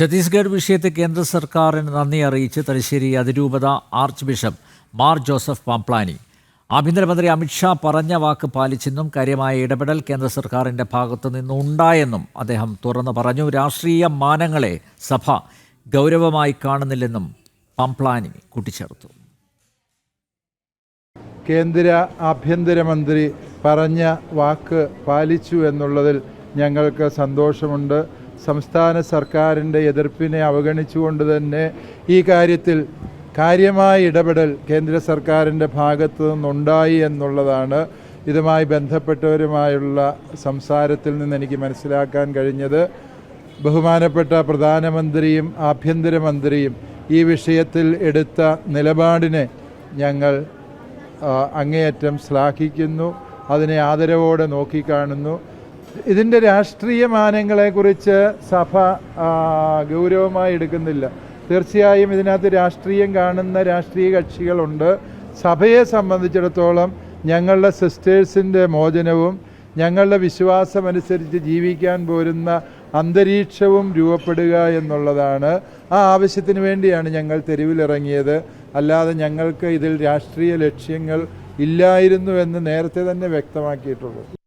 ഛത്തീസ്ഗഡ് വിഷയത്തെ കേന്ദ്ര സർക്കാരിന് നന്ദി അറിയിച്ച് തലശ്ശേരി അതിരൂപത ആർച്ച് ബിഷപ്പ് മാർ ജോസഫ് പാംപ്ലാനി. ആഭ്യന്തരമന്ത്രി അമിത്ഷാ പറഞ്ഞ വാക്ക് പാലിച്ചെന്നും കാര്യമായ ഇടപെടൽ കേന്ദ്ര സർക്കാരിന്റെ ഭാഗത്തു നിന്നുണ്ടായെന്നും അദ്ദേഹം തുറന്നു പറഞ്ഞു. രാഷ്ട്രീയ മാനങ്ങളെ സഭ ഗൗരവമായി കാണുന്നില്ലെന്നും പംപ്ലാനി കൂട്ടിച്ചേർത്തു. കേന്ദ്ര ആഭ്യന്തരമന്ത്രി പറഞ്ഞ വാക്ക് പാലിച്ചു എന്നുള്ളതിൽ ഞങ്ങൾക്ക് സന്തോഷമുണ്ട്. സംസ്ഥാന സർക്കാരിന്റെ എതിർപ്പിനെ അവഗണിച്ചുകൊണ്ട് തന്നെ ഈ കാര്യത്തിൽ കാര്യമായ ഇടപെടൽ കേന്ദ്ര സർക്കാരിന്റെ ഭാഗത്തു നിന്നുണ്ടായി എന്നുള്ളതാണ് ഇതുമായി ബന്ധപ്പെട്ടവരുമായുള്ള സംസാരത്തിൽ നിന്ന് എനിക്ക് മനസ്സിലാക്കാൻ കഴിഞ്ഞത്. ബഹുമാനപ്പെട്ട പ്രധാനമന്ത്രിയും ആഭ്യന്തരമന്ത്രിയും ഈ വിഷയത്തിൽ എടുത്ത നിലപാടിനെ ഞങ്ങൾ അങ്ങേയറ്റം ശ്ലാഘിക്കുന്നു. അതിനെ ആദരവോടെ നോക്കിക്കാണുന്നു. ഇതിന്റെ രാഷ്ട്രീയ മാനങ്ങളെക്കുറിച്ച് സഭ ഗൗരവമായി എടുക്കുന്നില്ല. തീർച്ചയായും ഇതിനകത്ത് രാഷ്ട്രീയം കാണുന്ന രാഷ്ട്രീയ കക്ഷികളുണ്ട്. സഭയെ സംബന്ധിച്ചിടത്തോളം ഞങ്ങളുടെ സിസ്റ്റേഴ്സിന്റെ മോചനവും ഞങ്ങളുടെ വിശ്വാസമനുസരിച്ച് ജീവിക്കാൻ പോരുന്ന അന്തരീക്ഷവും രൂപപ്പെടുക എന്നുള്ളതാണ്. ആ ആവശ്യത്തിന് വേണ്ടിയാണ് ഞങ്ങൾ തെരുവിലിറങ്ങിയത്. അല്ലാതെ ഞങ്ങൾക്ക് ഇതിൽ രാഷ്ട്രീയ ലക്ഷ്യങ്ങൾ ഇല്ലായിരുന്നു എന്ന് നേരത്തെ തന്നെ വ്യക്തമാക്കിയിട്ടുള്ളൂ